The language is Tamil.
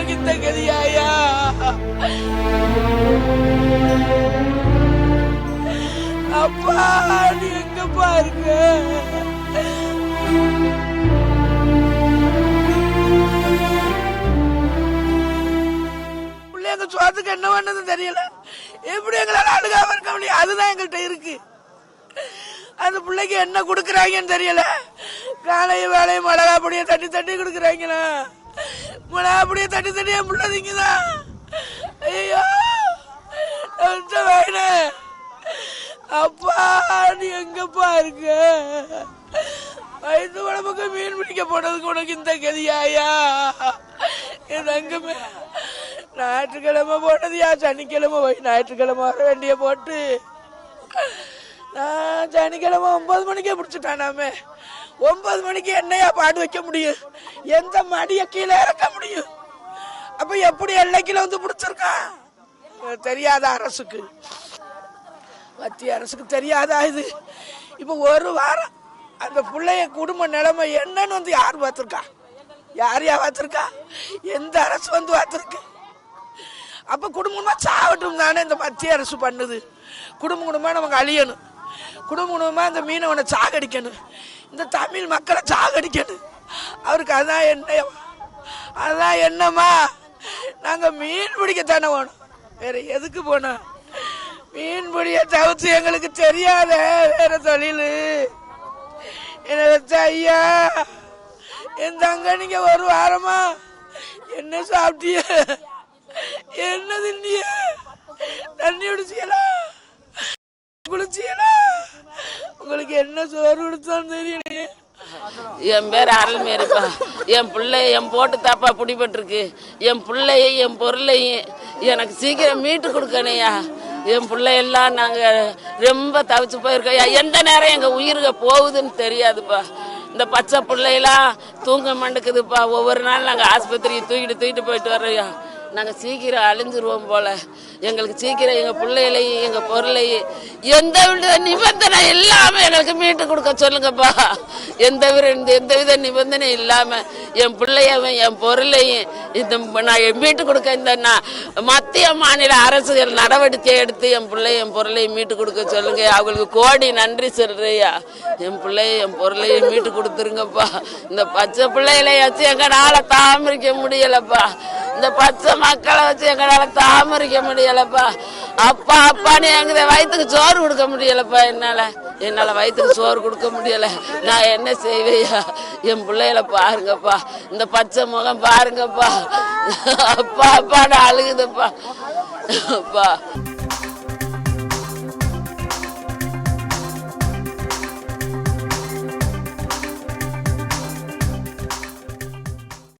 எனக்கு இந்த கதியாயா? அப்பா நீ எங்க பாருங்க பிள்ளைங்க சுவாத்துக்கு என்ன பண்ணது தெரியல. எப்படி எங்களால் அழுகாம இருக்க முடியும்? அதுதான் எங்கள்கிட்ட இருக்கு. அந்த பிள்ளைக்கு என்ன கொடுக்குறாங்கன்னு தெரியல. காலையும் வேலையும் மிளகா பொடியை தட்டி தட்டி கொடுக்குறாங்களா? மிளகா அப்படியே தட்டி தட்டி என் ஐயோ வேணே. அப்பா நீ எங்கப்பா இருக்க? வயசு உடம்புக்கு மீன் பிடிக்க போனதுக்கு உனக்கு இந்த கதியாயா? என் தங்கமே ஞாயிற்றுக்கிழமை போனதுயா சனிக்கிழமை போய் ஞாயிற்றுக்கிழமை வர வேண்டிய போட்டு. சனிக்கிழமை ஒன்பது மணிக்கே பிடிச்சிட்டானாமே ஒன்பது மணிக்கு என்னையா பாடு வைக்க முடியும்? எந்த மடிய கீழே இறக்க முடியும்? அப்ப எப்படி எல்லைக்கில வந்து பிடிச்சிருக்கான் தெரியாத அரசுக்கு. மத்திய அரசுக்கு தெரியாதா இது? இப்போ ஒரு வாரம் அந்த பிள்ளைய குடும்ப நிலைமை என்னன்னு வந்து யார் பார்த்துருக்கா? யார் யார் பார்த்துருக்கா? எந்த அரசு வந்து பார்த்துருக்கு? அப்ப குடும்பமா சாவட்டும் தானே இந்த மத்திய அரசு பண்ணுது. குடும்ப குடும்பமா நமக்கு அழியணும். குடும்ப குடும்பமாக இந்த மீனவனை சாகடிக்கணும். இந்த தமிழ் மக்களை சாகடிக்கணும். அவருக்கு அதான் என்ன அதான் என்னம்மா? நாங்கள் மீன் பிடிக்கத்தானே போனோம். வேற எதுக்கு போனோம்? மீன் பிடிய தவிர்த்து எங்களுக்கு தெரியாத வேற தொழில். என்ன வச்ச ஐயா என் தங்க நீங்க ஒரு வாரமா என்ன சாப்பிட்டிய? உங்களுக்கு என்ன சோறு கொடுத்தான்னு தெரியலையே என் பேர் அருள்மேருப்பா. என் பிள்ளை என் போட்டு தாப்பா பிடிபட்டிருக்கு. என் பிள்ளையும் என் பொருளையும் எனக்கு சீக்கிரம் மீட்டு கொடுக்கணையா. என் பிள்ளையெல்லாம் நாங்கள் ரொம்ப தவிச்சு போயிருக்கோம். எந்த நேரம் எங்கள் உயிருக்கு போகுதுன்னு தெரியாதுப்பா. இந்த பச்சை பிள்ளையெல்லாம் தூங்க மாட்டேக்குதுப்பா ஒவ்வொரு நாள் நாங்கள் ஆஸ்பத்திரிக்கு தூக்கிட்டு தூக்கிட்டு போயிட்டு வர்றோம் நாங்கள் சீக்கிரம் அழிஞ்சிருவோம் போல. எங்களுக்கு சீக்கிரம் எங்கள் பிள்ளைகளையும் எங்கள் பொருளையும் எந்த வித நிபந்தனை இல்லாமல் எங்களுக்கு மீட்டு கொடுக்க சொல்லுங்கப்பா. எந்த வித எந்த வித நிபந்தனை இல்லாமல் என் பிள்ளையவன் என் பொருளையும் இந்த நான் மீட்டு கொடுக்க இந்த நான் மத்திய மாநில அரசுகள் நடவடிக்கை எடுத்து என் பிள்ளைய என் பொருளையும் மீட்டு கொடுக்க சொல்லுங்க. அவங்களுக்கு கோடி நன்றி சொல்றியா. என் பிள்ளைய என் பொருளையும் மீட்டு கொடுத்துருங்கப்பா. இந்த பச்சை பிள்ளைகளையாச்சும் எங்களால் தாமரிக்க முடியலப்பா. இந்த பச்சை மக்களை வச்சு எங்களால தாமரிக்க முடியலப்பா. அப்பா அப்பான்னு எங்க வயிற்றுக்கு சோறு கொடுக்க முடியலப்பா என்னால. என்னால வயிற்றுக்கு சோறு கொடுக்க முடியல. நான் என்ன செய்வேயா? என் பிள்ளைகளை பாருங்கப்பா. இந்த பச்சை முகம் பாருங்கப்பா. அப்பா அப்பான்னு அழுகுதுப்பா. அப்பா.